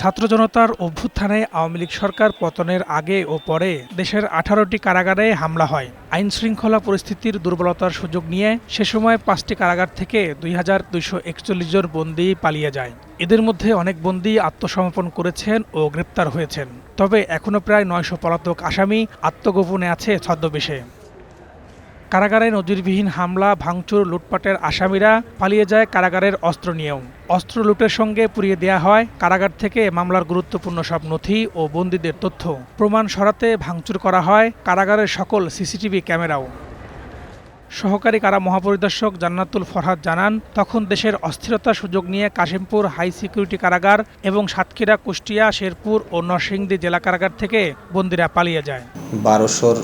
ছাত্র জনতার অভ্যুত্থানে আওয়ামী লীগ সরকার পতনের আগে ও পরে দেশের আঠারোটি কারাগারে হামলা হয়। আইন শৃঙ্খলা পরিস্থিতির দুর্বলতার সুযোগ নিয়ে সে সময় পাঁচটি কারাগার থেকে দুই হাজার দুইশো একচল্লিশ জন বন্দী পালিয়ে যায়। এদের মধ্যে অনেক বন্দী আত্মসমর্পণ করেছেন ও গ্রেপ্তার হয়েছেন। তবে এখনও প্রায় নয়শো পলাতক আসামি আত্মগোপনে আছে ছদ্মবেশে। কারাগারে নজিরবিহীন হামলা, ভাঙচুর, লুটপাটের আসামিরা পালিয়ে যায় কারাগারের অস্ত্র নিয়েও। অস্ত্র লুটের সঙ্গে পুড়িয়ে দেয়া হয় কারাগার থেকে মামলার গুরুত্বপূর্ণ সব নথি ও বন্দীদের তথ্য। প্রমাণ সরাতে ভাঙচুর করা হয় কারাগারের সকল সিসিটিভি ক্যামেরাও। সহকারী কারা মহাপরিদর্শক জান্নাতুল ফরহাদ জানান, তখন দেশের অস্থিরতার সুযোগ নিয়ে কাশিমপুর হাই সিকিউরিটি কারাগার এবং সাতক্ষীরা, কুষ্টিয়া, শেরপুর ও নরসিংদী জেলা কারাগার থেকে বন্দীরা পালিয়ে যায়। বারোশোর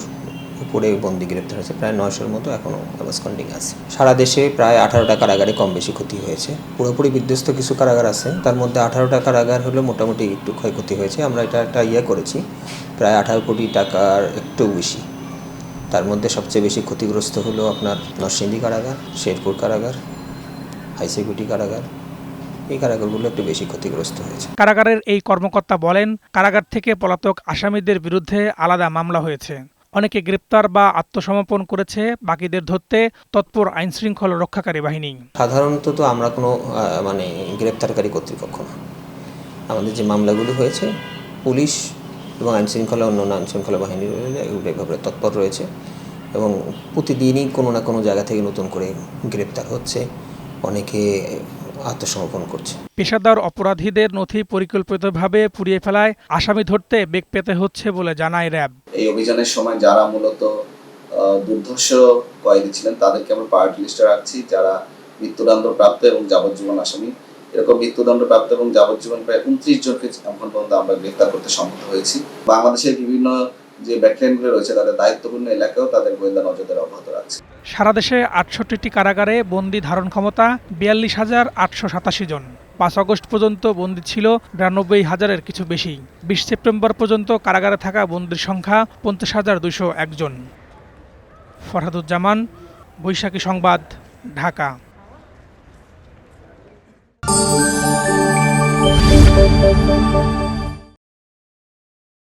উপরে বন্দি গ্রেপ্তার হয়েছে। প্রায় নয়শোর মতো এখনও অ্যাবসকন্ডিং আছে। সারা দেশে প্রায় আঠারোটা কারাগারে কম বেশি ক্ষতি হয়েছে। পুরোপুরি বিধ্বস্ত কিছু কারাগার আছে। তার মধ্যে আঠারোটা কারাগার হলে মোটামুটি একটু ক্ষয়ক্ষতি হয়েছে। আমরা এটা একটা ইয়ে করেছি। প্রায় আঠারো কোটি টাকার একটু বেশি। তার মধ্যে সবচেয়ে বেশি ক্ষতিগ্রস্ত হলো আপনার নরসিংদী কারাগার, শেরপুর কারাগার, হাই সিকিউরিটি কারাগার। এই কারাগারগুলো একটু বেশি ক্ষতিগ্রস্ত হয়েছে। কারাগারের এই কর্মকর্তা বলেন, কারাগার থেকে পলাতক আসামিদের বিরুদ্ধে আলাদা মামলা হয়েছে। অনেকে গ্রেপ্তার বা আত্মসমর্পণ করেছে, বাকিদের ধরতে তৎপর আইনশৃঙ্খলা রক্ষাকারী বাহিনী। সাধারণত তো আমরা কোনো মানে গ্রেপ্তারকারী কর্তৃপক্ষ না। আমাদের যে মামলাগুলো হয়েছে, পুলিশ এবং আইনশৃঙ্খলা, অন্যান্য আইনশৃঙ্খলা বাহিনী এগুলো এভাবে তৎপর রয়েছে এবং প্রতিদিনই কোনো না কোনো জায়গা থেকে নতুন করে গ্রেপ্তার হচ্ছে। অনেকে আত্মসমর্পণ করছে। পেশাদার অপরাধীদের নথি পরিকল্পিতভাবে পুড়িয়ে ফেলায় আসামি ধরতে বেগ পেতে হচ্ছে বলে জানায় র্যাব। এই অভিযানের সময় যারা মূলত দুর্ধর্ষ কয়েদি ছিলেন তাদেরকে আমরা পার্টি লিস্টে রাখছি। যারা মৃত্যুদণ্ড প্রাপ্ত এবং যাবজ্জীবন আসামি এরকম মৃত্যুদণ্ড প্রাপ্ত এবং যাবজ্জীবন প্রায় উনত্রিশ জনকে এখন পর্যন্ত আমরা গ্রেফতার করতে সম্মত হয়েছি। বাংলাদেশের বিভিন্ন যে ব্যাকলাইনগুলো রয়েছে, তাদের দায়িত্বপূর্ণ এলাকাও তাদের গোয়েন্দা নজরদারি অব্যাহত রাখছে। সারা দেশে আটষট্টিটি কারাগারে বন্দি ধারণ ক্ষমতা বিয়াল্লিশ হাজার আটশো সাতাশি জন। পাঁচ আগস্ট পর্যন্ত বন্দি ছিল বিরানব্বই হাজারের কিছু বেশি। বিশ সেপ্টেম্বর পর্যন্ত কারাগারে থাকা বন্দির সংখ্যা পঞ্চাশ হাজার দুইশো একজন ফরহাদুজ্জামান, বৈশাখী সংবাদ, ঢাকা।